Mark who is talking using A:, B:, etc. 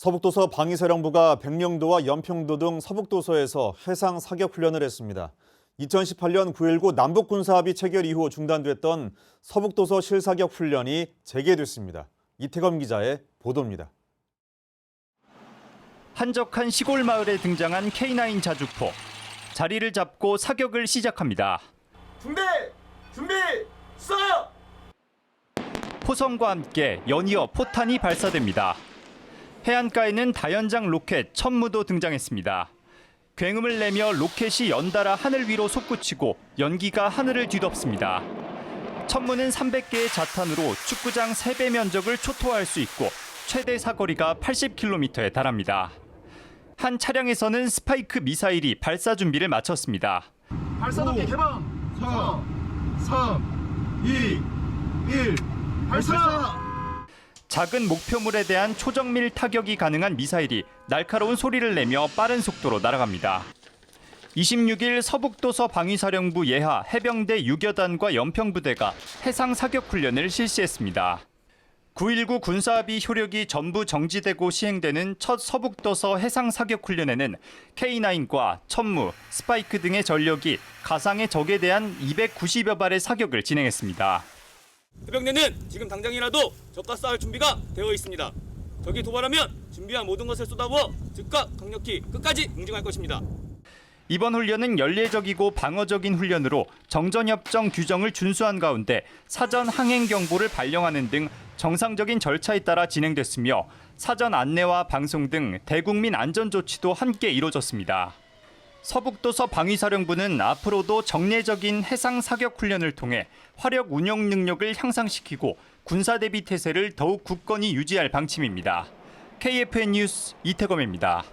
A: 서북도서 방위사령부가 백령도와 연평도 등 서북도서에서 해상 사격 훈련을 했습니다. 2018년 9.19 남북군사합의 체결 이후 중단됐던 서북도서 실사격 훈련이 재개됐습니다. 이태검 기자의 보도입니다.
B: 한적한 시골 마을에 등장한 K9 자주포. 자리를 잡고 사격을 시작합니다.
C: 준비! 준비! 쏴!
B: 포성과 함께 연이어 포탄이 발사됩니다. 해안가에는 다연장 로켓 천무도 등장했습니다. 굉음을 내며 로켓이 연달아 하늘 위로 솟구치고 연기가 하늘을 뒤덮습니다. 천무는 300개의 자탄으로 축구장 3배 면적을 초토화할 수 있고 최대 사거리가 80km에 달합니다. 한 차량에서는 스파이크 미사일이 발사 준비를 마쳤습니다.
C: 발사동기 개방! 4, 3, 2, 1, 발사!
B: 작은 목표물에 대한 초정밀 타격이 가능한 미사일이 날카로운 소리를 내며 빠른 속도로 날아갑니다. 26일 서북도서 방위사령부 예하 해병대 유교단과 연평부대가 해상 사격 훈련을 실시했습니다. 9.19 군사합의 효력이 전부 정지되고 시행되는 첫 서북도서 해상 사격 훈련에는 K9과 천무, 스파이크 등의 전력이 가상의 적에 대한 290여 발의 사격을 진행했습니다.
D: 해병대는 지금 당장이라도 적과 싸울 준비가 되어 있습니다. 적이 도발하면 준비한 모든 것을 쏟아부어 즉각 강력히 끝까지 응징할 것입니다.
B: 이번 훈련은 연례적이고 방어적인 훈련으로 정전협정 규정을 준수한 가운데 사전 항행 경보를 발령하는 등 정상적인 절차에 따라 진행됐으며 사전 안내와 방송 등 대국민 안전 조치도 함께 이뤄졌습니다. 서북도서 방위사령부는 앞으로도 정례적인 해상 사격 훈련을 통해 화력 운용 능력을 향상시키고 군사 대비 태세를 더욱 굳건히 유지할 방침입니다. KFN 뉴스 이태검입니다.